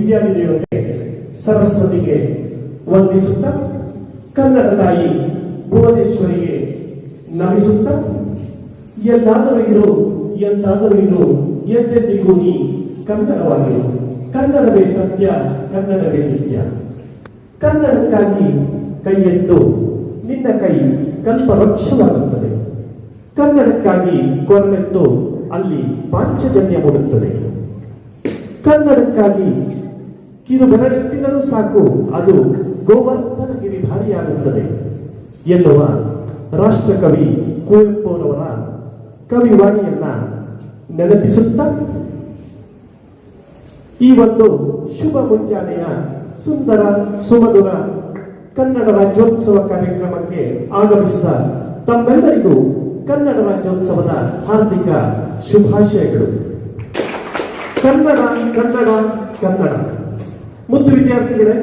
ವಿದ್ಯಾನಿಲಯಕ್ಕೆ ಸರಸ್ವತಿಗೆ ವಂದಿಸುತ್ತಾ ಕನ್ನಡ ತಾಯಿ ಭುವನೇಶ್ವರಿಗೆ ನಮಿಸುತ್ತಾ, ಎಲ್ಲಾದರೂ ಇರು, ಎಂತಾದರೂ ಇರು, ಎಂದೆಂದಿಗೂ ನೀ ಕನ್ನಡವಾಗಿರು. ಕನ್ನಡವೇ ಸತ್ಯ, ಕನ್ನಡವೇ ನಿತ್ಯ. ಕನ್ನಡಕ್ಕಾಗಿ ಕೈ ಎತ್ತು ನಿನ್ನ ಕೈ ಕಲ್ಪವೃಕ್ಷವಾಗುತ್ತದೆ. ಕನ್ನಡಕ್ಕಾಗಿ ಕೊರಳೆತ್ತು ಅಲ್ಲಿ ಪಾಂಚಜನ್ಯ ಮೂಡುತ್ತದೆ. ಕನ್ನಡಕ್ಕಾಗಿ ಕಿರು ಬೆರಳೆತ್ತಿದರೂ ಸಾಕು, ಅದು ಗೋವರ್ಧನ ಗಿರಿಧಾರಿಯಾಗುತ್ತದೆ ಎನ್ನುವ ರಾಷ್ಟ್ರಕವಿ ಕುವೆಂಪುರವರ ಕವಿವಾಣಿಯನ್ನ ನೆನಪಿಸುತ್ತ? ಈ ಒಂದು ಶುಭ ಮುಂಜಾನೆಯ ಸುಂದರ ಸುಮಧುರ ಕನ್ನಡ ರಾಜ್ಯೋತ್ಸವ ಕಾರ್ಯಕ್ರಮಕ್ಕೆ ಆಗಮಿಸಿದ ತಮ್ಮೆಲ್ಲರಿಗೂ ಕನ್ನಡ ರಾಜ್ಯೋತ್ಸವದ ಹಾರ್ದಿಕ ಶುಭಾಶಯಗಳು. ಕನ್ನಡ ಕನ್ನಡ ಕನ್ನಡ. ಮುದ್ದು ವಿದ್ಯಾರ್ಥಿಗಳೇ,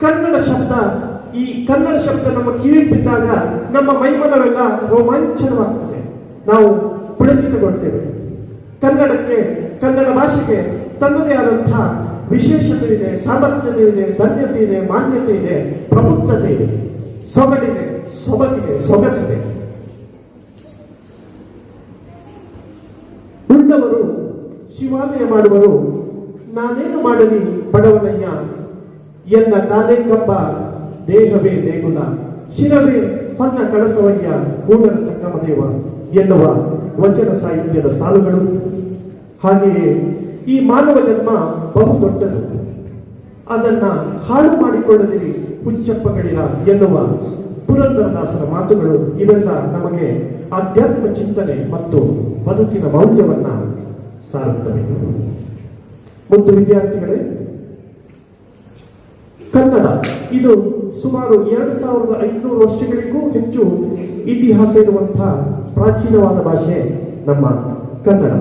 ಕನ್ನಡ ಶಬ್ದ, ಈ ಕನ್ನಡ ಶಬ್ದ ನಮ್ಮ ಕಿವಿ ಬಿದ್ದಾಗ ನಮ್ಮ ಮೈಮನವೆಲ್ಲ ರೋಮಾಂಚನವಾಗ್ತದೆ. ನಾವು ಪುಳಕಿತಗೊಳ್ತೇವೆ. ಕನ್ನಡಕ್ಕೆ, ಕನ್ನಡ ಭಾಷೆಗೆ ತನ್ನದೇ ಆದಂತಹ ವಿಶೇಷತೆ ಇದೆ ಸಾಮರ್ಥ್ಯತೆ ಇದೆ ಧನ್ಯತೆ ಇದೆ ಮಾನ್ಯತೆ ಇದೆ ಪ್ರಬುದ್ಧತೆ ಇದೆ ಸೊಗಡಿದೆ, ಸೊಬಗಿದೆ, ಸೊಗಸಿದೆ. ಉಳ್ಳವರು ಶಿವಾಲಯ ಮಾಡುವರು ನಾನೇನು ಮಾಡಲಿ ಬಡವನಯ್ಯ ಎನ್ನ ಕಾಲೇ ಕಬ್ಬ ದೇಹವೇ ದೇಗುಲ. ಶಿರವೇ ಹೊನ್ನ ಕಳಸವಯ್ಯ, ಕೂಡಲ ಸಂಗಮದೇವ ಎನ್ನುವ ವಚನ ಸಾಹಿತ್ಯದ ಸಾಲುಗಳು. ಹಾಗೆಯೇ ಈ ಮಾನವ ಜನ್ಮ ಬಹು ದೊಡ್ಡದು. ಅದನ್ನ ಹಾಳು ಮಾಡಿಕೊಳ್ಳದಿರಿ ಹುಚ್ಚಪ್ಪಗಳಿರ ಎನ್ನುವ ಪುರಂದರದಾಸರ ಮಾತುಗಳು ಇವೆಲ್ಲ ನಮಗೆ ಆಧ್ಯಾತ್ಮ ಚಿಂತನೆ ಮತ್ತು ಬದುಕಿನ ಮೌಲ್ಯವನ್ನ ಸಾರುತ್ತವೆ. ಮುದ್ದು ವಿದ್ಯಾರ್ಥಿಗಳೇ, ಕನ್ನಡ. ಇದು ಸುಮಾರು ಎರಡು ಸಾವಿರದ ಐನೂರು ವರ್ಷಗಳಿಗೂ ಹೆಚ್ಚು ಇತಿಹಾಸ ಇರುವಂತಹ ಪ್ರಾಚೀನವಾದ ಭಾಷೆ ನಮ್ಮ ಕನ್ನಡ.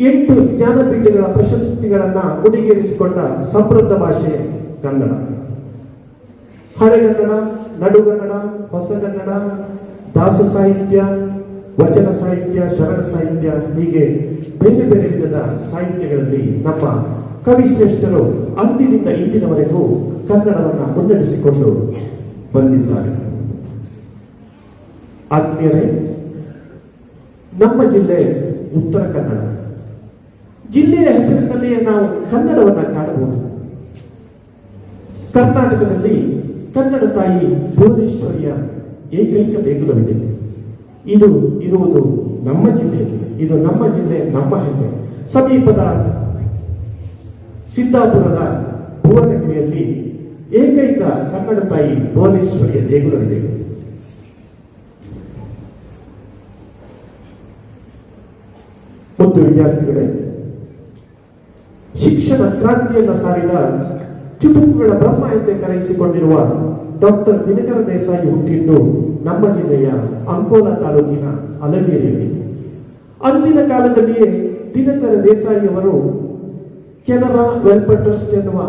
ಎಂಟು ಜ್ಞಾನಪೀಠಗಳ ಪ್ರಶಸ್ತಿಗಳನ್ನ ಉಡಿಗೇರಿಸಿಕೊಂಡ ಸಮೃದ್ಧ ಭಾಷೆ ಕನ್ನಡ. ಹಳೆಗನ್ನಡ, ನಡುಗನ್ನಡ, ಹೊಸಗನ್ನಡ, ದಾಸ ಸಾಹಿತ್ಯ ವಚನ ಸಾಹಿತ್ಯ, ಶರಣ ಸಾಹಿತ್ಯ, ಹೀಗೆ ಬೇರೆ ಬೇರೆ ವಿಧದ ಸಾಹಿತ್ಯಗಳಲ್ಲಿ ನಮ್ಮ ಕವಿ ಶ್ರೇಷ್ಠರು ಅಂದಿನಿಂದ ಇಂದಿನವರೆಗೂ ಕನ್ನಡವನ್ನು ಮುನ್ನಡೆಸಿಕೊಂಡು ಬಂದಿದ್ದಾರೆ. ಆತ್ಮೀಯರೇ, ನಮ್ಮ ಜಿಲ್ಲೆ ಉತ್ತರ ಕನ್ನಡ. ಜಿಲ್ಲೆಯ ಹೆಸರಿನಲ್ಲಿಯೇ ನಾವು ಕನ್ನಡವನ್ನು ಕಾಣಬಹುದು. ಕರ್ನಾಟಕದಲ್ಲಿ ಕನ್ನಡ ತಾಯಿ ಭುವನೇಶ್ವರಿಯ ಏಕೈಕ ದೇಗುಲವಿದೆ. ಇದು ಇರುವುದು ನಮ್ಮ ಜಿಲ್ಲೆಯಲ್ಲಿ ಇದು ನಮ್ಮ ಜಿಲ್ಲೆ, ನಮ್ಮ ಹೆಮ್ಮೆ. ಸಮೀಪದ ಸಿದ್ದಾಪುರದ ಭುವನಗಿರಿಯಲ್ಲಿ ಏಕೈಕ ಕನ್ನಡ ತಾಯಿ ಭುವನೇಶ್ವರಿಯ ದೇಗುಲವಿದೆ. ಮತ್ತು ವಿದ್ಯಾರ್ಥಿಗಳೇ, ಶಿಕ್ಷಣ ಕ್ರಾಂತಿಯನ್ನು ಸಾರಿದ ಚುಟುಕುಗಳ ಬ್ರಹ್ಮ ಎಂದೇ ಕರೆಯಿಸಿಕೊಂಡಿರುವ ಡಾಕ್ಟರ್ ದಿನಕರ ದೇಸಾಯಿ ಹುಟ್ಟಿದ್ದು ನಮ್ಮ ಜಿಲ್ಲೆಯ ಅಂಕೋಲಾ ತಾಲೂಕಿನ ಅಲಗೇರಿಯಲ್ಲಿ. ಅಂದಿನ ಕಾಲದಲ್ಲಿಯೇ ದಿನಕರ ದೇಸಾಯಿಯವರು ಕೆನರಾ ವೆಲ್ಫೇರ್ ಟ್ರಸ್ಟ್ ಎನ್ನುವ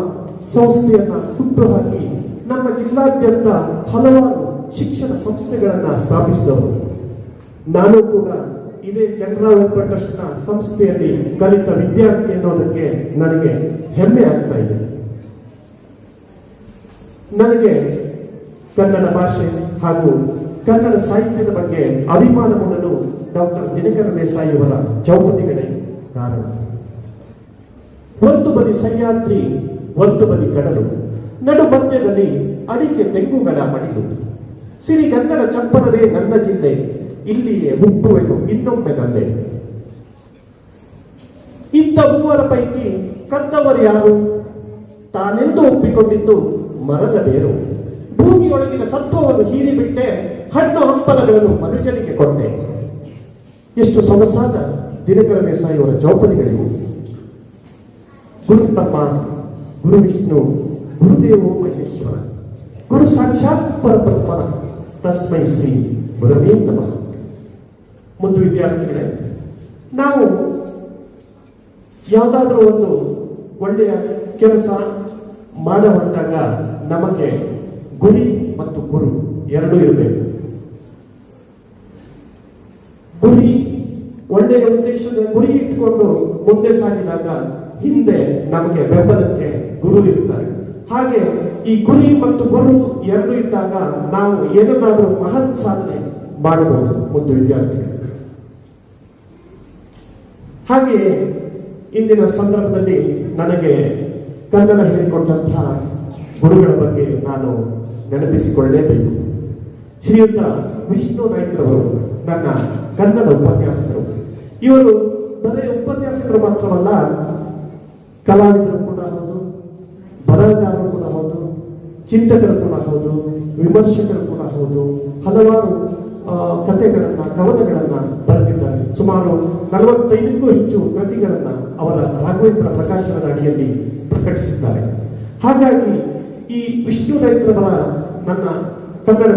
ಸಂಸ್ಥೆಯನ್ನ ಹುಟ್ಟುಹಾಕಿ ನಮ್ಮ ಜಿಲ್ಲಾದ್ಯಂತ ಹಲವಾರು ಶಿಕ್ಷಣ ಸಂಸ್ಥೆಗಳನ್ನ ಸ್ಥಾಪಿಸಿದವರು. ನಾನು ಕೂಡ ಇದೇ ಕೆನರಾ ವೆಲ್ಫೇರ್ ಟ್ರಸ್ಟ್ನ ಸಂಸ್ಥೆಯಲ್ಲಿ ಕಲಿತ ವಿದ್ಯಾರ್ಥಿ ಅನ್ನೋದಕ್ಕೆ ನನಗೆ ಹೆಮ್ಮೆ ಆಗ್ತಾ ಇದೆ. ನನಗೆ ಕನ್ನಡ ಭಾಷೆ ಹಾಗೂ ಕನ್ನಡ ಸಾಹಿತ್ಯದ ಬಗ್ಗೆ ಅಭಿಮಾನ ಮೂಡಲು ಡಾಕ್ಟರ್ ದಿನಕರ ದೇಸಾಯಿ ಅವರ ಚೌಪದಿಗಳೇ ಕಾರಣ. ಒಂದು ಬದಿ ಸಹ್ಯಾದ್ರಿ, ಒಂದು ಬದಿ ಕಡಲು, ನಡು ಮಧ್ಯದಲ್ಲಿ ಅಡಿಕೆ ತೆಂಗುಗಳ ಮಡಿಲು. ಸಿರಿಗನ್ನಡ ಚಪ್ಪರವೇ ನನ್ನ ಜಿಲ್ಲೆ, ಇಲ್ಲಿಯೇ ಹುಟ್ಟುವೆನು ಇನ್ನೊಮ್ಮೆ ನಲ್ಲೆ ಇಂಥ ಮೂವರ ಪೈಕಿ ಕದ್ದವರು ಯಾರು? ತಾನೆಂದು ಒಪ್ಪಿಕೊಂಡಿದ್ದು ಮರದ ಬೇರು. ಭೂಮಿಯೊಳಗಿನ ಸತ್ವವನ್ನು ಹೀರಿಬಿಟ್ಟೆ ಹಣ್ಣು ಹಂಪಲಗಳನ್ನು ಮನುಜನಿಗೆ ಕೊಟ್ಟೆ. ಎಷ್ಟು ಸೊಗಸಾದ ದಿನಕರ ದೇಸಾಯಿಯವರ ಚೌಪದಿಗಳಿವು ಗುರು ತಮ್ಮ ಗುರು ವಿಷ್ಣು, ಗುರುದೇವೋ ಮಹೇಶ್ವರ, ಗುರು ಸಾಕ್ಷಾತ್ ಪರಬ್ರಹ್ಮ ತಸ್ಮೈ ಶ್ರೀ ಗುರುವೇ ನಮಃ. ಮತ್ತು ವಿದ್ಯಾರ್ಥಿಗಳೇ, ನಾವು ಯಾವುದಾದ್ರೂ ಒಂದು ಒಳ್ಳೆಯ ಕೆಲಸ ಮಾಡ ಹೊರಟಾಗ ನಮಗೆ ಗುರಿ ಮತ್ತು ಗುರು ಎರಡೂ ಇರಬೇಕು. ಗುರಿ ಒಳ್ಳೆಯ ಉದ್ದೇಶದ ಗುರಿ ಇಟ್ಕೊಂಡು ಮುಂದೆ ಸಾಗಿದಾಗ ಹಿಂದೆ ನಮಗೆ ಬೆಂಬಲಕ್ಕೆ ಗುರು ಇರ್ತಾರೆ. ಹಾಗೆ ಈ ಗುರಿ ಮತ್ತು ಗುರು ಎರಡು ಇದ್ದಾಗ ನಾವು ಏನನ್ನಾದರೂ ಮಹತ್ ಸಾಧನೆ ಮಾಡಬಹುದು ಒಂದು ವಿದ್ಯಾರ್ಥಿಗಳು ಹಾಗೆಯೇ ಇಂದಿನ ಸಂದರ್ಭದಲ್ಲಿ ನನಗೆ ಕನ್ನಡ ಹೇಳಿಕೊಟ್ಟಂತಹ ಗುರುಗಳ ಬಗ್ಗೆ ನಾನು ನೆನಪಿಸಿಕೊಳ್ಳಲೇಬೇಕು ಶ್ರೀಯುತ ವಿಷ್ಣು ನಾಯ್ಕರವರು, ನನ್ನ ಕನ್ನಡ ಉಪನ್ಯಾಸಕರು. ಇವರು ಬರೀ ಉಪನ್ಯಾಸಕರು ಮಾತ್ರವಲ್ಲ, ಕಲಾವಿದರು ಕೂಡ ಹೌದು, ಬರಹಗಾರರು ಕೂಡ ಹೌದು, ಚಿಂತಕರು ಕೂಡ ಹೌದು, ವಿಮರ್ಶಕರು ಕೂಡ ಹೌದು, ಹಲವಾರು ಕಥೆಗಳನ್ನ ಕವನಗಳನ್ನ ಬರೆದಿದ್ದಾರೆ. ಸುಮಾರು ನಲವತ್ತೈದಕ್ಕೂ ಹೆಚ್ಚು ಕೃತಿಗಳನ್ನ ಅವರ ರಾಘವೇಂದ್ರ ಪ್ರಕಾಶನದ ಅಡಿಯಲ್ಲಿ ಪ್ರಕಟಿಸಿದ್ದಾರೆ. ಹಾಗಾಗಿ ಈ ವಿಷ್ಣು ನಾಯ್ಕರವರ ನನ್ನ ಕನ್ನಡ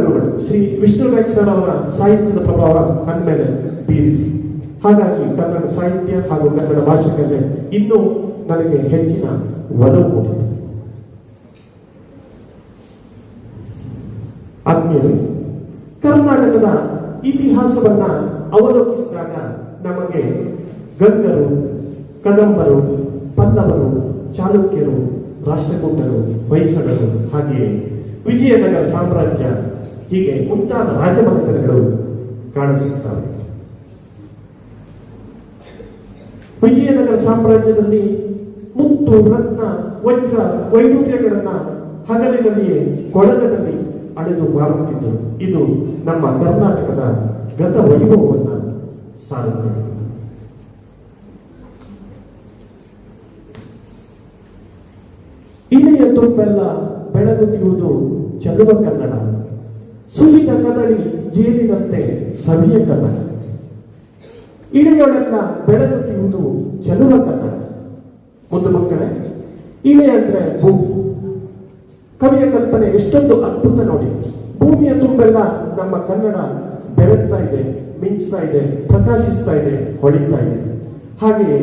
ಶ್ರೀ ವಿಷ್ಣು ನಾಯ್ಕ ಸರ್ ಅವರ ಸಾಹಿತ್ಯದ ಪ್ರಭಾವ ನನ್ನ ಮೇಲೆ ಬೀರಿದೆ ಹಾಗಾಗಿ ಕನ್ನಡ ಸಾಹಿತ್ಯ ಹಾಗೂ ಕನ್ನಡ ಭಾಷೆ ಮೇಲೆ ಇನ್ನೂ ನನಗೆ ಹೆಚ್ಚಿನ ಒಲವು ಮೂಡಿತು. ಆದ್ಮೇಲೆ ಕರ್ನಾಟಕದ ಇತಿಹಾಸವನ್ನ ಅವಲೋಕಿಸಿದಾಗ ನಮಗೆ ಗಂಗರು, ಕದಂಬರು, ಪಲ್ಲವರು, ಚಾಲುಕ್ಯರು ರಾಷ್ಟ್ರಕೂಟರು ಹೊಯ್ಸಳರು ಹಾಗೆಯೇ ವಿಜಯನಗರ ಸಾಮ್ರಾಜ್ಯ ಹೀಗೆ ಮುಂತಾದ ರಾಜಮನೆತನಗಳು ಕಾಣಿಸುತ್ತವೆ. ವಿಜಯನಗರ ಸಾಮ್ರಾಜ್ಯದಲ್ಲಿ ಮುತ್ತು, ರತ್ನ, ವಜ್ರ ವೈಡೂರ್ಯಗಳನ್ನ ಹಗಲಿನಲ್ಲಿಯೇ ಕೊಳಗದಲ್ಲಿ ಅಳೆದು ಮಾರುತ್ತಿದ್ದರು. ಇದು ನಮ್ಮ ಕರ್ನಾಟಕದ ಗತ ವೈಭವವನ್ನು ಸಾರುತ್ತದೆ. ಇಳೆಯ ತುಂಬೆಲ್ಲ ಬೆಳಗುತ್ತಿರುವುದು ಚೆಲುವ ಕನ್ನಡ. ಸುಲಿದ ಕದಳಿ ಜೇನಿನಂತೆ ಸವಿಯ ಕನ್ನಡ. ಇಳೆಯೊಳೆಲ್ಲ ಬೆಳಗುತ್ತಿರುವುದು ಚೆಲುವ ಕನ್ನಡ. ಒಂದು ಮಕ್ಕಳೇ, ಇಳೆ ಅಂದ್ರೆ ಭೂಮಿ ಕವಿಯ ಕಲ್ಪನೆ ಎಷ್ಟೊಂದು ಅದ್ಭುತ ನೋಡಿ. ಭೂಮಿಯ ತುಂಬೆಲ್ಲ ನಮ್ಮ ಕನ್ನಡ ಬೆಳಗ್ತಾ ಇದೆ, ಮಿಂಚ್ತಾ ಇದೆ, ಪ್ರಕಾಶಿಸ್ತಾ ಇದೆ, ಹೊಳಿತಾ ಇದೆ. ಹಾಗೆಯೇ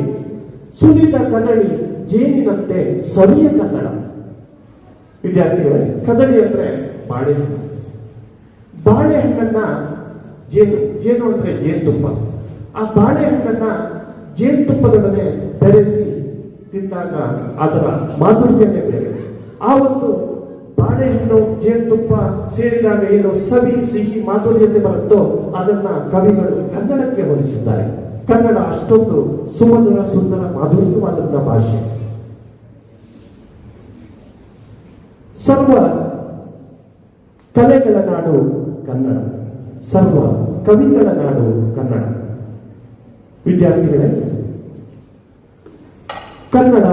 ಸುಲಿದ ಕದಳಿ ಜೇನಿನಂತೆ ಸವಿಯ ಕನ್ನಡ. ವಿದ್ಯಾರ್ಥಿಗಳೇ, ಕದಳಿ ಅಂದ್ರೆ ಬಾಳೆಹಣ್ಣು ಬಾಳೆಹಣ್ಣನ್ನ ಜೇನು ಜೇನು ಅಂದ್ರೆ ಜೇನುತುಪ್ಪ. ಆ ಬಾಳೆಹಣ್ಣನ್ನ ಜೇನುತುಪ್ಪದೊಡನೆ ಬೆರೆಸಿ ತಿಂದಾಗ ಅದರ ಮಾಧುರ್ಯವೇ ಬೇರೆ. ಆ ಒಂದು ಬಾಳೆಹಣ್ಣು ಜೇನುತುಪ್ಪ ಸೇರಿದಾಗ ಏನು ಸವಿ, ಸಿಹಿ ಮಾಧುರ್ಯತೆ ಬರುತ್ತೋ ಅದನ್ನ ಕವಿಗಳು ಕನ್ನಡಕ್ಕೆ ಹೋಲಿಸಿದ್ದಾರೆ. ಕನ್ನಡ ಅಷ್ಟೊಂದು ಸುಮಧುರ, ಸುಂದರ ಮಾಧುರ್ಯವಾದಂತಹ ಭಾಷೆ. ಸರ್ವ ಕಲೆಗಳ ನಾಡು ಕನ್ನಡ. ಸರ್ವ ಕವಿಗಳ ನಾಡು ಕನ್ನಡ. ವಿದ್ಯಾರ್ಥಿಗಳೇ, ಕನ್ನಡ,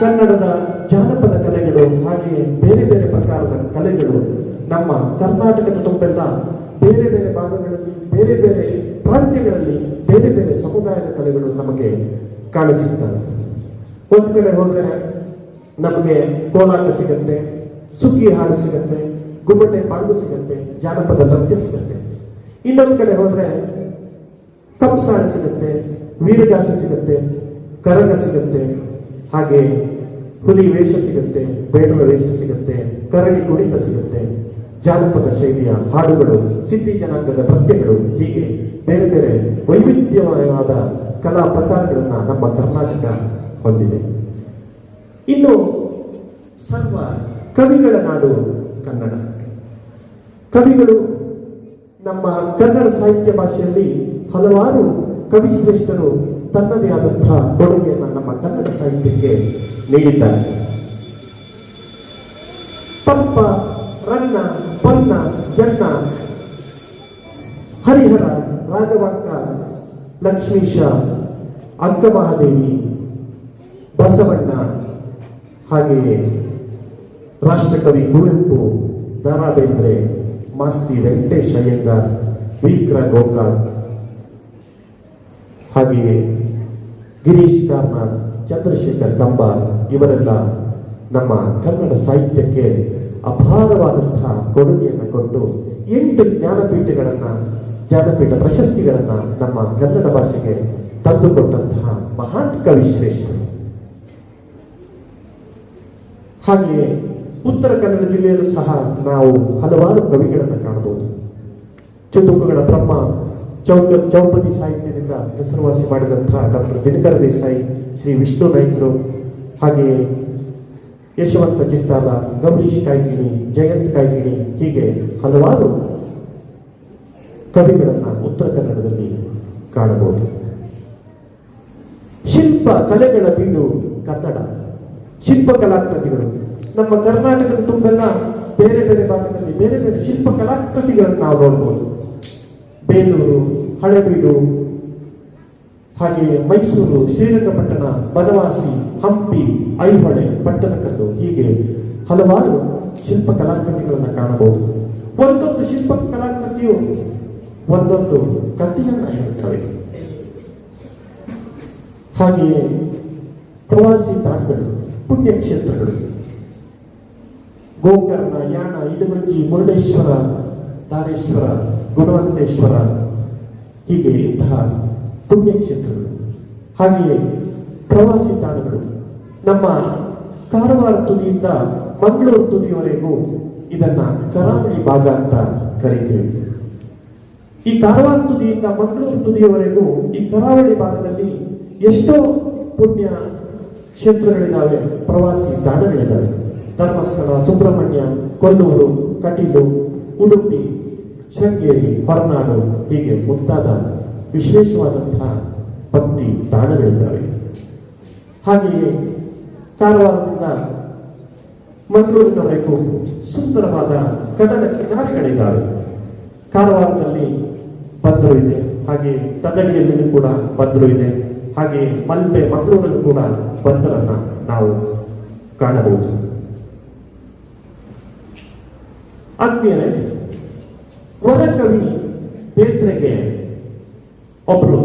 ಕನ್ನಡದ ಜಾನಪದ ಕಲೆಗಳು ಹಾಗೆಯೇ ಬೇರೆ ಬೇರೆ ಪ್ರಕಾರದ ಕಲೆಗಳು ನಮ್ಮ ಕರ್ನಾಟಕದ ತುಂಬೆಲ್ಲ ಬೇರೆ ಬೇರೆ ಭಾಗಗಳಲ್ಲಿ, ಬೇರೆ ಬೇರೆ ಪ್ರಾಂತ್ಯಗಳಲ್ಲಿ, ಬೇರೆ ಬೇರೆ ಸಮುದಾಯದ ಕಲೆಗಳು ನಮಗೆ ಕಾಣಿಸುತ್ತವೆ. ಒಂದು ಕಡೆ ಹೋದರೆ ನಮಗೆ ಕೋಲಾಟ ಸಿಗತ್ತೆ ಸುಗ್ಗಿ ಹಾಡು ಸಿಗತ್ತೆ ಗುಮ್ಮಟೆ ಪಾಂಡು ಸಿಗತ್ತೆ, ಜಾನಪದ ನೃತ್ಯ ಸಿಗತ್ತೆ. ಇನ್ನೊಂದು ಕಡೆ ಹೋದ್ರೆ ಕಂಸಾಳೆ ಸಿಗುತ್ತೆ, ವೀರಗಾಸ ಸಿಗುತ್ತೆ, ಕರಗ ಸಿಗುತ್ತೆ, ಹಾಗೆ ಹುಲಿ ವೇಷ ಸಿಗುತ್ತೆ, ಬೇಡರ ವೇಷ ಸಿಗುತ್ತೆ, ಕರಡಿ ಕುಣಿತ ಸಿಗುತ್ತೆ. ಜಾನಪದ ಶೈಲಿಯ ಹಾಡುಗಳು, ಸಿದ್ಧಿ ಜನಾಂಗದ ನೃತ್ಯಗಳು ಹೀಗೆ ಬೇರೆ ಬೇರೆ ವೈವಿಧ್ಯಮಯವಾದ ಕಲಾ ಪ್ರಕಾರಗಳನ್ನ ನಮ್ಮ ಕರ್ನಾಟಕ ಹೊಂದಿದೆ. ಇನ್ನು ಸರ್ವ ಕವಿಗಳ ನಾಡು ಕನ್ನಡ. ಕವಿಗಳು ನಮ್ಮ ಕನ್ನಡ ಸಾಹಿತ್ಯ ಭಾಷೆಯಲ್ಲಿ ಹಲವಾರು ಕವಿ ಶ್ರೇಷ್ಠರು ತನ್ನದೇ ಆದಂತಹ ಕೊಡುಗೆಯನ್ನು ನಮ್ಮ ಕನ್ನಡ ಸಾಹಿತ್ಯಕ್ಕೆ ನೀಡಿದ್ದಾರೆ. ಪಂಪ, ರನ್ನ ಪನ್ನ ಜನ್ನ ಹರಿಹರ, ರಾಘವಾಂಕ, ಲಕ್ಷ್ಮೀಶ ಅಕ್ಕಮಹಾದೇವಿ ಬಸವಣ್ಣ ಹಾಗೆಯೇ. ರಾಷ್ಟ್ರಕವಿ ಕುವೆಂಪು ದರಾ ಬೇಂದ್ರೆ ಮಾಸ್ತಿ ವೆಂಕಟೇಶ್ ಅಯ್ಯಂಗಾರ್, ವೀಕ್ರ ಗೋಕಾಕ್ ಹಾಗೆಯೇ ಗಿರೀಶ್ ಕಾರ್ನಾಡ್, ಚಂದ್ರಶೇಖರ್ ಕಂಬಾರ್ ಇವರೆಲ್ಲ ನಮ್ಮ ಕನ್ನಡ ಸಾಹಿತ್ಯಕ್ಕೆ ಅಪಾರವಾದಂತಹ ಕೊಡುಗೆಯನ್ನು ಕೊಟ್ಟು ಎಂಟು ಜ್ಞಾನಪೀಠಗಳನ್ನ ಜ್ಞಾನಪೀಠ ಪ್ರಶಸ್ತಿಗಳನ್ನ ನಮ್ಮ ಕನ್ನಡ ಭಾಷೆಗೆ ತಂದುಕೊಟ್ಟಂತಹ ಮಹಾನ್ ಕವಿ ಶ್ರೇಷ್ಠರು. ಹಾಗೆಯೇ ಉತ್ತರ ಕನ್ನಡ ಜಿಲ್ಲೆಯಲ್ಲೂ ಸಹ ನಾವು ಹಲವಾರು ಕವಿಗಳನ್ನು ಕಾಣಬಹುದು. ಚತುಕಗಳ ಬ್ರಹ್ಮ, ಚೌಕ, ಚೌಪದಿ ಸಾಹಿತ್ಯದಿಂದ ಹೆಸರುವಾಸಿ ಮಾಡಿದಂತಹ ಡಾಕ್ಟರ್ ದಿನಕರ ದೇಸಾಯಿ, ಶ್ರೀ ವಿಷ್ಣು ನಾಯ್ಕರು, ಹಾಗೆಯೇ ಯಶವಂತ ಚಿತ್ತಾಲ ಗೌರೀಶ್ ಕಾಯ್ಕಿಣಿ ಜಯಂತ್ ಕಾಯ್ಕಿಣಿ ಹೀಗೆ ಹಲವಾರು ಕವಿಗಳನ್ನ ಉತ್ತರ ಕನ್ನಡದಲ್ಲಿ ಕಾಣಬಹುದು. ಶಿಲ್ಪ ಕಲೆಗಳ ಬೀಡು ಕನ್ನಡ, ಶಿಲ್ಪ ಕಲಾಕೃತಿಗಳು. ನಮ್ಮ ಕರ್ನಾಟಕದ ತುಂಬೆಲ್ಲ ಬೇರೆ ಬೇರೆ ಭಾಗದಲ್ಲಿ ಬೇರೆ ಬೇರೆ ಶಿಲ್ಪ ಕಲಾಕೃತಿಗಳನ್ನು ನಾವು ನೋಡ್ಬೋದು. ಬೇಲೂರು, ಹಳೆಬೀಡು ಹಾಗೆಯೇ ಮೈಸೂರು, ಶ್ರೀರಂಗಪಟ್ಟಣ, ಬನವಾಸಿ, ಹಂಪಿ, ಐಹೊಳೆ, ಪಟ್ಟಣಕಲ್ಲು ಹೀಗೆ ಹಲವಾರು ಶಿಲ್ಪ ಕಲಾಕೃತಿಗಳನ್ನು ಕಾಣಬಹುದು. ಒಂದೊಂದು ಶಿಲ್ಪ ಕಲಾಕೃತಿಯು ಒಂದೊಂದು ಕಥೆಯನ್ನ ಹೇಳುತ್ತವೆ. ಹಾಗೆಯೇ ಪ್ರವಾಸಿ ತಾಣಗಳು ಪುಣ್ಯಕ್ಷೇತ್ರಗಳು ಗೋಕರ್ಣ, ಯಾಣ, ಇಡಗುಂಜಿ, ಮುರುಡೇಶ್ವರ ತಾರೇಶ್ವರ ಗುಣವಂತೇಶ್ವರ, ಹೀಗೆ ಇಂತಹ ಪುಣ್ಯಕ್ಷೇತ್ರಗಳು. ಹಾಗೆಯೇ ಪ್ರವಾಸಿ ತಾಣಗಳು. ನಮ್ಮ ಕಾರವಾರ ತುದಿಯಿಂದ ಮಂಗಳೂರು ತುದಿಯವರೆಗೂ ಇದನ್ನ ಕರಾವಳಿ ಭಾಗ ಅಂತ ಕರೀತೇವೆ. ಈ ಕಾರವಾರ ತುದಿಯಿಂದ ಮಂಗಳೂರು ತುದಿಯವರೆಗೂ ಈ ಕರಾವಳಿ ಭಾಗದಲ್ಲಿ ಎಷ್ಟೋ ಪುಣ್ಯ ಕ್ಷೇತ್ರಗಳಿದ್ದಾವೆ ಪ್ರವಾಸಿ ತಾಣಗಳಿದ್ದಾವೆ ಧರ್ಮಸ್ಥಳ, ಸುಬ್ರಹ್ಮಣ್ಯ, ಕೊಲ್ಲೂರು, ಕಟೀಲು, ಉಡುಪಿ, ಶೃಂಗೇರಿ, ಹೊರನಾಡು ಹೀಗೆ ಮುಂತಾದ ವಿಶೇಷವಾದಂತಹ ಭಕ್ತಿ ತಾಣಗಳಿದ್ದಾವೆ. ಹಾಗೆಯೇ ಕಾರವಾರದಿಂದ ಮಂಗಳೂರಿನವರೆಗೂ ಸುಂದರವಾದ ಕಡಲ ಕಿನಾರೆಗಳಿದ್ದಾವೆ ಕಾರವಾರದಲ್ಲಿ ಬಂದರು ಇದೆ. ಹಾಗೆ ತದಡಿಯಲ್ಲಿಯೂ ಕೂಡ ಬಂದರು ಇದೆ. ಹಾಗೆ ಮಲ್ಪೆ ಮಂಗಳೂರಲ್ಲೂ ಕೂಡ ಬಂದರನ್ನ ನಾವು ಕಾಣಬಹುದು. ಆದ್ಮೇಲೆ ವರಕವಿ ಬೇಂದ್ರೆಗೆ ಒಬ್ರು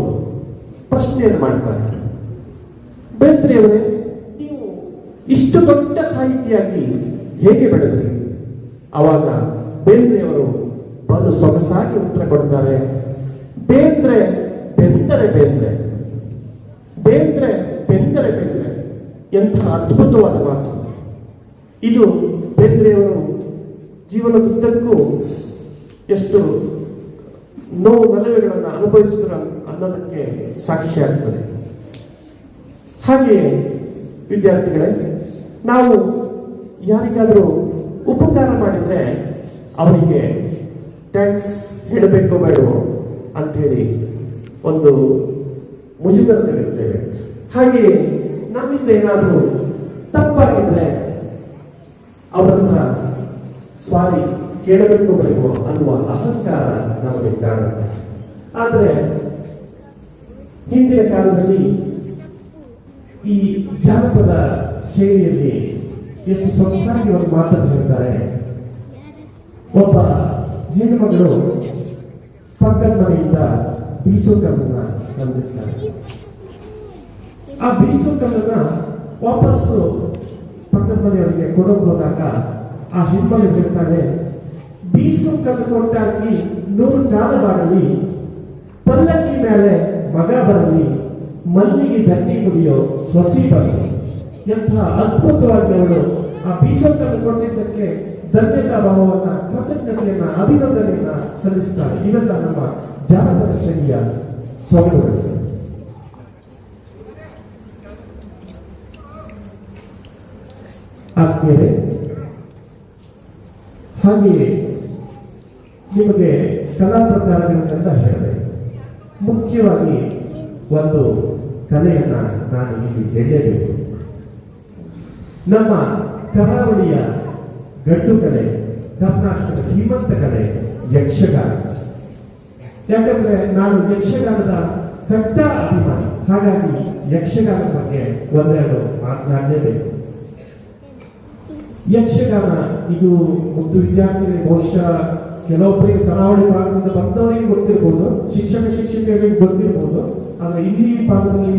ಪ್ರಶ್ನೆಯನ್ನು ಮಾಡ್ತಾರೆ. ಬೇತ್ರೆಯವರೇ ನೀವು ಇಷ್ಟು ದೊಡ್ಡ ಸಾಹಿತಿಯಾಗಿ ಹೇಗೆ ಬೆಳೆದ್ರಿ? ಅವಾಗ ಬೇಂದ್ರೆಯವರು ಬಲು ಸೊಗಸಾಗಿ ಉತ್ತರ ಕೊಡ್ತಾರೆ. ಬೇಂದ್ರೆ ಬೆಂದರೆ ಬೇಂದ್ರೆ ಬೇಂದ್ರೆ ಬೆಂದರೆ ಬೇಂದ್ರೆ ಎಂಥ ಅದ್ಭುತವಾದ ಮಾತು. ಇದು ಬೇಂದ್ರೆಯವರು ಜೀವನದುದ್ದಕ್ಕೂ ಎಷ್ಟು ನೋವು ನಲವೆಗಳನ್ನು ಅನುಭವಿಸಿದ್ರ ಅನ್ನೋದಕ್ಕೆ ಸಾಕ್ಷಿ ಆಗ್ತದೆ. ಹಾಗೆಯೇ ವಿದ್ಯಾರ್ಥಿಗಳೇ, ನಾವು ಯಾರಿಗಾದರೂ ಉಪಕಾರ ಮಾಡಿದ್ರೆ ಅವರಿಗೆ ಟ್ಯಾಕ್ಸ್ ಹೇಳಬೇಕು ಬೇಡವೋ ಅಂಥೇಳಿ ಒಂದು ಮುಜುಗರದಲ್ಲಿರ್ತೇವೆ ಹಾಗೆಯೇ ನಮ್ಮಿಂದ ಏನಾದರೂ ತಪ್ಪಾಗಿದ್ರೆ ಅವರ ಸ್ವಾರಿ ಕೇಳಬೇಕು ಬೇಕು ಅನ್ನುವ ಅಹಂಕಾರ ನಮಗೆ ಕಾಣುತ್ತೆ. ಆದರೆ ಹಿಂದಿನ ಕಾಲದಲ್ಲಿ ಈ ಜಾನಪದ ಶೈಲಿಯಲ್ಲಿ ಎಷ್ಟು ಸೊಗಸಾಗಿ ಒಂದು ಮಾತನ್ನು ಹೇಳ್ತಾರೆ. ಒಬ್ಬ ಹೆಣ್ಣುಮಗಳು ಪಕ್ಕದ ಮನೆಯಿಂದ ಬೀಸೋ ಕಲ್ಲನ್ನ ತಂದಿರ್ತಾರೆ. ಆ ಬೀಸೋ ಕಲ್ಲನ್ನ ವಾಪಸ್ಸು ಪಕ್ಕದ ಮನೆಯವರಿಗೆ ಕೊಡೋಕೆ ಹೋದಾಗ ಆ ಹೇಳ್ತಾಳೆ ಬೀಸು ಕೊಟ್ಟಾಗಿ ನೂರು ಕಾಲ ಮಾಡಲಿ ಪಲ್ಲಕ್ಕಿ ಮೇಲೆ ಮಗ ಬರಲಿ, ಮಲ್ಲಿಗೆ ದಂಡಿ ಕುಡಿಯೋ ಸೊಸಿ ಬರಲಿ. ಎಂಥ ಅದ್ಭುತವಾಗಿ ಅವಳು ಆ ಬೀಸತ್ತನ್ನು ಕೊಟ್ಟಿದ್ದಕ್ಕೆ ಧನ್ಯತಾ ಭಾವವನ್ನ, ಕೃತಜ್ಞತೆಯನ್ನ, ಅಭಿನಂದನೆಯನ್ನ ಸಲ್ಲಿಸ್ತಾರೆ. ಇವೆಲ್ಲ ನಮ್ಮ ಜಾನಪದ ಶೈಲಿಯ ಸೊಗಡುಗಳು ಆತ್ಮೀಯರೇ ಹಾಗೆಯೇ ನಿಮಗೆ ಕಲಾ ಪ್ರಕಾರಗಳನ್ನೆಲ್ಲ ಹೇಳಿದೆ ಮುಖ್ಯವಾಗಿ ಒಂದು ಕಲೆಯನ್ನು ನಾನು ಇಲ್ಲಿ ಹೇಳಬೇಕು ನಮ್ಮ ಕರಾವಳಿಯ ಗಂಡು ಕಲೆ, ಕರ್ನಾಟಕದ ಶ್ರೀಮಂತ ಕಲೆ, ಯಕ್ಷಗಾನ. ಯಾಕಂದ್ರೆ ನಾನು ಯಕ್ಷಗಾನದ ಕಟ್ಟ ಅಭಿಮಾನಿ. ಹಾಗಾಗಿ ಯಕ್ಷಗಾನದ ಬಗ್ಗೆ ಒಂದೆರಡು ಮಾತನಾಡಲೇಬೇಕು. ಯಕ್ಷಗಾನ, ಇದು ಒಂದು ವಿದ್ಯಾರ್ಥಿಗಳಿಗೆ ಬಹುಶಃ ಕೆಲವೊಬ್ಬರಿಗೆ ಕರಾವಳಿ ಭಾಗದಿಂದ ಬಂದವರಿಗೆ ಗೊತ್ತಿರ್ಬೋದು, ಶಿಕ್ಷಕ ಶಿಕ್ಷಕರಿಗೆ ಗೊತ್ತಿರ್ಬೋದು, ಆದರೆ ಇಲ್ಲಿ ಭಾಗದಲ್ಲಿ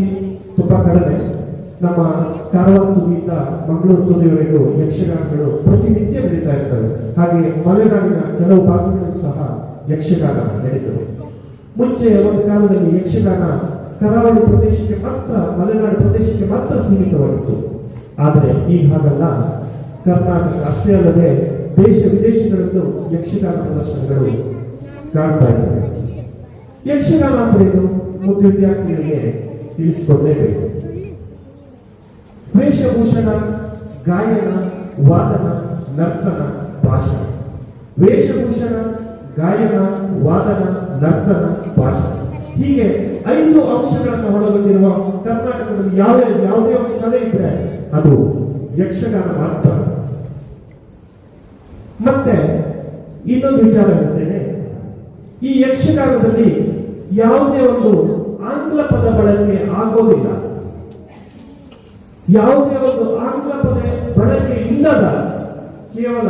ತುಂಬಾ ಕಡಿಮೆ. ನಮ್ಮ ಕಾರವಾರ ತುದಿಯಿಂದ ಮಂಗಳೂರು ತುದಿಯವರೆಗೂ ಯಕ್ಷಗಾನಗಳು ಪ್ರತಿನಿತ್ಯ ನಡೀತಾ ಇರ್ತವೆ. ಹಾಗೆ ಮಲೆನಾಡಿನ ಕೆಲವು ಭಾಗಗಳು ಸಹ ಯಕ್ಷಗಾನ ನಡೀತವೆ ಮುಂಚೆ ಒಂದು ಕಾಲದಲ್ಲಿ ಯಕ್ಷಗಾನ ಕರಾವಳಿ ಪ್ರದೇಶಕ್ಕೆ ಮಾತ್ರ, ಮಲೆನಾಡು ಪ್ರದೇಶಕ್ಕೆ ಮಾತ್ರ ಸೀಮಿತವಾಗಿತ್ತು. ಆದರೆ ಈಗ ಹಾಗಲ್ಲ. ಕರ್ನಾಟಕ, ಅಷ್ಟೇ ಅಲ್ಲದೆ ದೇಶ ವಿದೇಶಗಳಲ್ಲೂ ಯಕ್ಷಗಾನ ಪ್ರದರ್ಶನಗಳು ಕಾಣ್ತಾ ಇದ್ದಾರೆ ಯಕ್ಷಗಾನ ಅಂದ್ರೇನು ಮುಂದೆ ವಿದ್ಯಾರ್ಥಿಗಳಿಗೆ ತಿಳಿಸಿಕೊಡಲೇಬೇಕು. ವೇಷಭೂಷಣ, ಗಾಯನ, ವಾದನ, ನರ್ತನ, ಭಾಷಣ. ವೇಷಭೂಷಣ, ಗಾಯನ, ವಾದನ, ನರ್ತನ, ಭಾಷಣ. ಹೀಗೆ ಐದು ಅಂಶಗಳನ್ನು ಒಳಗೊಂಡಿರುವ ಕರ್ನಾಟಕದಲ್ಲಿ ಯಾವುದೇ ಯಾವುದೇ ಒಂದು ಕಲೆ ಇದ್ರೆ ಅದು ಯಕ್ಷಗಾನ ಮಾತ್ರ. ಮತ್ತೆ ಇನ್ನೊಂದು ವಿಚಾರ ಹೇಳ್ತೇನೆ. ಈ ಯಕ್ಷಗಾನದಲ್ಲಿ ಯಾವುದೇ ಒಂದು ಆಂಗ್ಲ ಪದ ಬಳಕೆ ಆಗೋದಿಲ್ಲ. ಯಾವುದೇ ಒಂದು ಆಂಗ್ಲ ಪದ ಬಳಕೆ ಇಲ್ಲದ ಕೇವಲ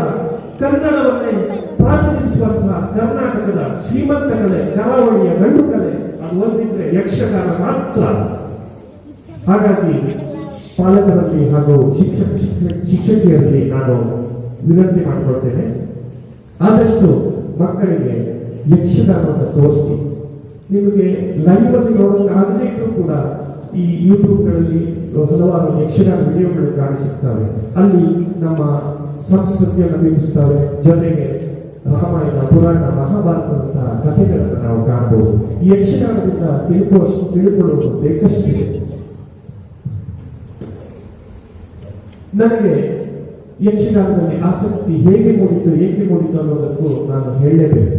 ಕನ್ನಡವನ್ನೇ ಪ್ರಾರ್ಥಿಸುವಂತಹ ಕರ್ನಾಟಕದ ಶ್ರೀಮಂತ ಕಲೆ ಕರಾವಳಿಯ ಗಂಡು ಕಲೆ ಅದು ಒಂದಿದ್ರೆ ಯಕ್ಷಗಾನ ಮಾತ್ರ. ಹಾಗಾಗಿ ಪಾಲಕರಲ್ಲಿ ಹಾಗೂ ಶಿಕ್ಷಕ ಶಿಕ್ಷಕ- ಶಿಕ್ಷಕಿಯರಲ್ಲಿ ನಾನು ವಿನಂತಿ ಮಾಡಿಕೊಳ್ತೇನೆ. ಆದಷ್ಟು ಮಕ್ಕಳಿಗೆ ಯಕ್ಷಗಾನವನ್ನು ತೋರಿಸಿ. ನಿಮಗೆ ಲೈವ್ ಅಲ್ಲಿ ನೋಡೋಕ್ಕಾಗದೇ ಇದ್ರೂ ಕೂಡ ಈ ಯೂಟ್ಯೂಬ್ಗಳಲ್ಲಿ ಹಲವಾರು ಯಕ್ಷಗಾನ ವಿಡಿಯೋಗಳು ಕಾಣಿಸುತ್ತವೆ. ಅಲ್ಲಿ ನಮ್ಮ ಸಂಸ್ಕೃತಿಯನ್ನು ಬಿಂಬಿಸ್ತವೆ ಜೊತೆಗೆ ರಾಮಾಯಣ, ಪುರಾಣ ಮಹಾಭಾರತದಂತಹ ಕಥೆಗಳನ್ನು ನಾವು ಕಾಣಬಹುದು. ಈ ಯಕ್ಷಗಾನದಿಂದ ತಿಳ್ಕೊಳ್ಳೋಷ್ಟು ತಿಳ್ಕೊಳ್ಳುವುದು ಬೇಕಷ್ಟಿದೆ. ನನಗೆ ಯಕ್ಷಗಾನದಲ್ಲಿ ಆಸಕ್ತಿ ಹೇಗೆ ಮೂಡಿತು, ಏಕೆ ಮೂಡಿತು ಅನ್ನೋದಕ್ಕೂ ನಾನು ಹೇಳಲೇಬೇಕು.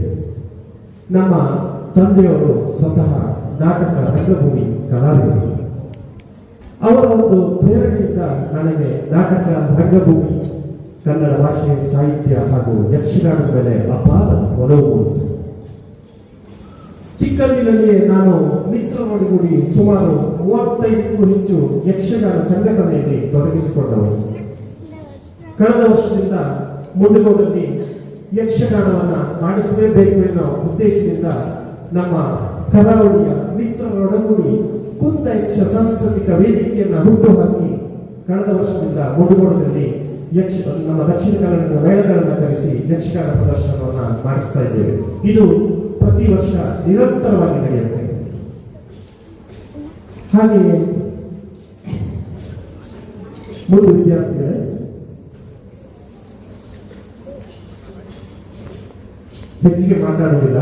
ನಮ್ಮ ತಂದೆಯವರು ಸ್ವತಃ ನಾಟಕ ರಂಗಭೂಮಿ ಕಲಾವಿದರು. ಅವರ ಒಂದು ಪ್ರೇರಣೆಯಿಂದ ನನಗೆ ನಾಟಕ ರಂಗಭೂಮಿ, ಕನ್ನಡ ಭಾಷೆ ಸಾಹಿತ್ಯ ಹಾಗೂ ಯಕ್ಷಗಾನದ ಮೇಲೆ ಅಪಾರ ಒಲವು ಚಿಕ್ಕಂದಿನಲ್ಲಿಯೇ ನಾನು ಮಿತ್ರರೊಡಗೂಡಿ ಸುಮಾರು ಮೂವತ್ತೈದಕ್ಕೂ ಹೆಚ್ಚು ಯಕ್ಷಗಾನ ಸಂಘಟನೆಯಲ್ಲಿ ತೊಡಗಿಸಿಕೊಂಡವರು ಕಳೆದ ವರ್ಷದಿಂದ ಮುಂಡಗೋಡಲ್ಲಿ ಯಕ್ಷಗಾನವನ್ನ ಮಾಡಿಸಲೇಬೇಕು ಎನ್ನುವ ಉದ್ದೇಶದಿಂದ ನಮ್ಮ ಕರಾವಳಿಯ ಮಿತ್ರರೊಡಗೂಡಿ ಕುಂದ ಯಕ್ಷ ಸಾಂಸ್ಕೃತಿಕ ವೇದಿಕೆಯನ್ನ ಹುಟ್ಟುಹಾಕಿ ಕಳೆದ ವರ್ಷದಿಂದ ಮುಂಡಗೋಡದಲ್ಲಿ ಯಕ್ಷ ನಮ್ಮ ದಕ್ಷಿಣ ಕನ್ನಡದ ಮೇಳಗಳನ್ನು ಕರೆಸಿ ಯಕ್ಷಗಾನ ಪ್ರದರ್ಶನವನ್ನ ಮಾಡಿಸ್ತಾ ಇದ್ದೇವೆ. ಇದು ಪ್ರತಿ ವರ್ಷ ನಿರಂತರವಾಗಿ ನಡೆಯುತ್ತೆ. ಹಾಗೆಯೇ ಮೂರು ವಿದ್ಯಾರ್ಥಿಗಳೇ ಹೆಚ್ಚಿಗೆ ಮಾತಾಡುವುದಿಲ್ಲ.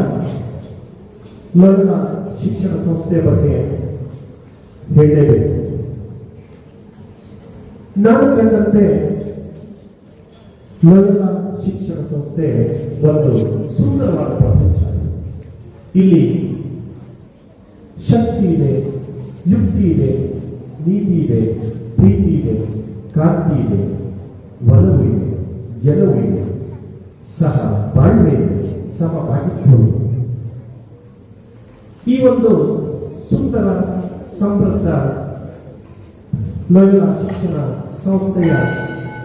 ಲೋಕ ಶಿಕ್ಷಣ ಸಂಸ್ಥೆಯ ಬಗ್ಗೆ ಹೇಳಲೇಬೇಕು. ನಾನು ಕಂಡಂತೆ ಲೋಕ ಶಿಕ್ಷಣ ಸಂಸ್ಥೆ ಒಂದು ಸುಂದರವಾದ ಪ್ರಪಂಚ. ಇಲ್ಲಿ ಶಕ್ತಿ ಇದೆ, ಯುಕ್ತಿ ಇದೆ, ನೀತಿ ಇದೆ, ಪ್ರೀತಿ ಇದೆ, ಕಾಂತಿ ಇದೆ, ಒಲವು ಇದೆ, ಗೆಲುವು ಇದೆ, ಸಹ ಬಾಳ್ವೆ ಇದೆ. ಸಮಭಾಗಿತ್ವ ಇದೆ ಈ ಒಂದು ಸುಂದರ ಸಮೃದ್ಧ ಲೋಯಲ ಶಿಕ್ಷಣ ಸಂಸ್ಥೆಯ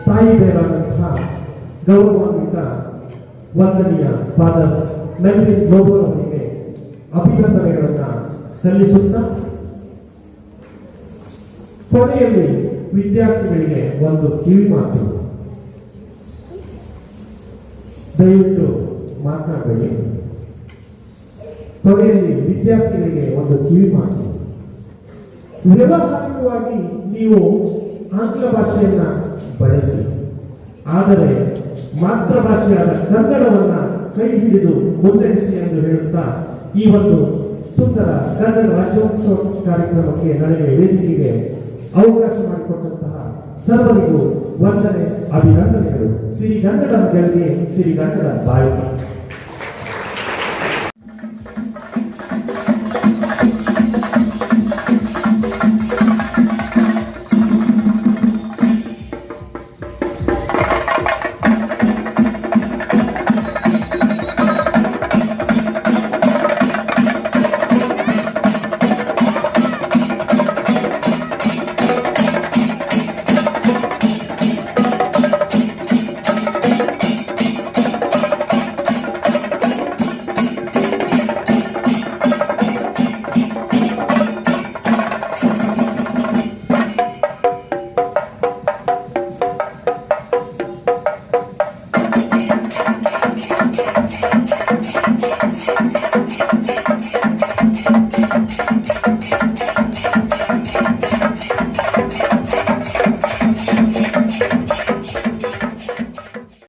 ತಾಯಿ ಬೇರಾದಂತಹ ಗೌರವಾನ್ವಿತ ವಂದನೀಯ ಫಾದರ್ ನವೀನ್ ಗೋಬರ್ ಅವರಿಗೆ ಅಭಿನಂದನೆಗಳನ್ನು ಸಲ್ಲಿಸುತ್ತಾ ಕೊನೆಯಲ್ಲಿ ವಿದ್ಯಾರ್ಥಿಗಳಿಗೆ ಒಂದು ಕಿವಿ ಮಾತು ದಯವಿಟ್ಟು ಮಾತನಾಡಬೇಡಿ ಕೊನೆಯಲ್ಲಿ ವಿದ್ಯಾರ್ಥಿಗಳಿಗೆ ಒಂದು ಕಿವಿ ಮಾತು. ವ್ಯವಹಾರಿಕವಾಗಿ ನೀವು ಆಂಗ್ಲ ಭಾಷೆಯನ್ನ ಬಳಸಿ, ಆದರೆ ಮಾತೃಭಾಷೆಯಾದ ಕನ್ನಡವನ್ನ ಕೈ ಹಿಡಿದು ಮುನ್ನಡೆಸಿ ಎಂದು ಹೇಳುತ್ತಾ ಈ ಒಂದು ಸುಂದರ ಕನ್ನಡ ರಾಜ್ಯೋತ್ಸವ ಕಾರ್ಯಕ್ರಮಕ್ಕೆ ನನಗೆ ವೇದಿಕೆಗೆ ಅವಕಾಶ ಮಾಡಿಕೊಟ್ಟಂತಹ ಸರ್ವರಿಗೂ ವಂದನೆ, ಅಭಿನಂದನೆಗಳು. ಸಿರಿಗನ್ನಡ ಗೆಲ್ಗೆ ಸಿರಿಗನ್ನಡ ಬಾಯಿ.